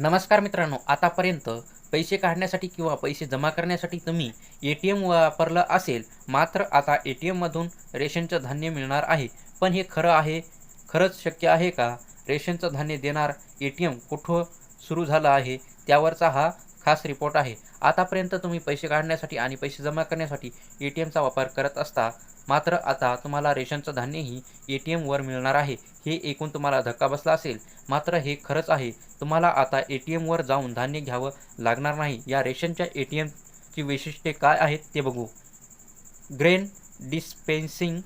नमस्कार मित्रांनो आतापर्यंत पैसे काढण्यासाठी किंवा पैसे जमा करण्यासाठी तुम्ही ए टी एम वापरलं असेल मात्र आता ए टी एममधून रेशनचं धान्य मिळणार आहे. पण हे खरं आहे खरंच शक्य आहे का? रेशनचं धान्य देणार ए टी एम कुठं सुरू झालं आहे? त्यावरचा हा खास रिपोर्ट आहे. आतापर्यंत तुम्ही पैसे काढण्यासाठी आणि पैसे जमा करण्यासाठी ए टी एमचा वापर करत असता मात्र आता तुम्हाला रेशनचं धान्यही ए टी एमवर मिळणार आहे. हे एकूण तुम्हाला धक्का बसला असेल. मात्र हे खरंच आहे तुम्हाला आता ए टी एमवर जाऊन धान्य घ्यावं लागणार नाही. या रेशनच्या ए टी एमची वैशिष्ट्ये काय आहेत ते बघू. ग्रेन डिस्पेन्सिंग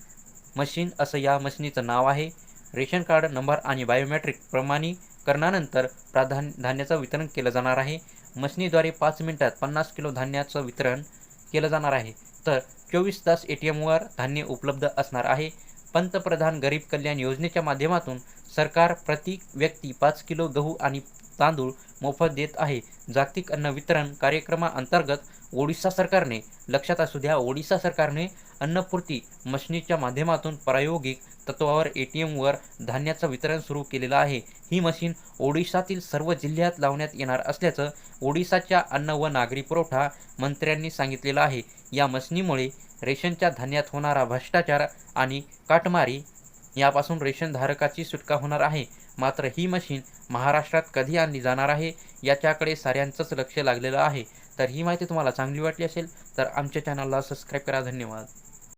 मशीन असं या मशीनीचं नाव आहे. रेशन कार्ड नंबर आणि बायोमेट्रिक प्रमाणीकरणानंतर प्राधान्य धान्याचं वितरण केलं जाणार आहे. मशनीद्वारे पाच मिनिटात पन्नास किलो धान्याचं वितरण केलं जाणार आहे. तर चोवीस तास ए टी एमवर धान्य उपलब्ध असणार आहे. पंतप्रधान गरीब कल्याण योजनेच्या माध्यमातून सरकार प्रति व्यक्ती पाच किलो गहू आणि तांदूळ मोफत देत आहे. जागतिक अन्न वितरण कार्यक्रमाअंतर्गत ओडिशा सरकारने लक्षात असू द्या ओडिशा सरकारने अन्नपूर्ती मशीनीच्या माध्यमातून प्रायोगिक तत्वावर ए टी एमवर धान्याचं वितरण सुरू केलेलं आहे. ही मशीन ओडिशातील सर्व जिल्ह्यात लावण्यात येणार असल्याचं ओडिशाच्या अन्न व नागरी पुरवठा मंत्र्यांनी सांगितलेलं आहे. या मशीनीमुळे रेशनच्या धान्यात होणारा भ्रष्टाचार आणि काटमारी यापासून रेशनधारकाची सुटका होणार आहे. मात्र ही मशीन महाराष्ट्रात कधी आणली जाणार आहे याच्याकडे साऱ्यांचंच लक्ष लागलेलं आहे. तर ही माहिती तुम्हाला चांगली वाटली असेल तर आमच्या चॅनलला सबस्क्राईब करा. धन्यवाद.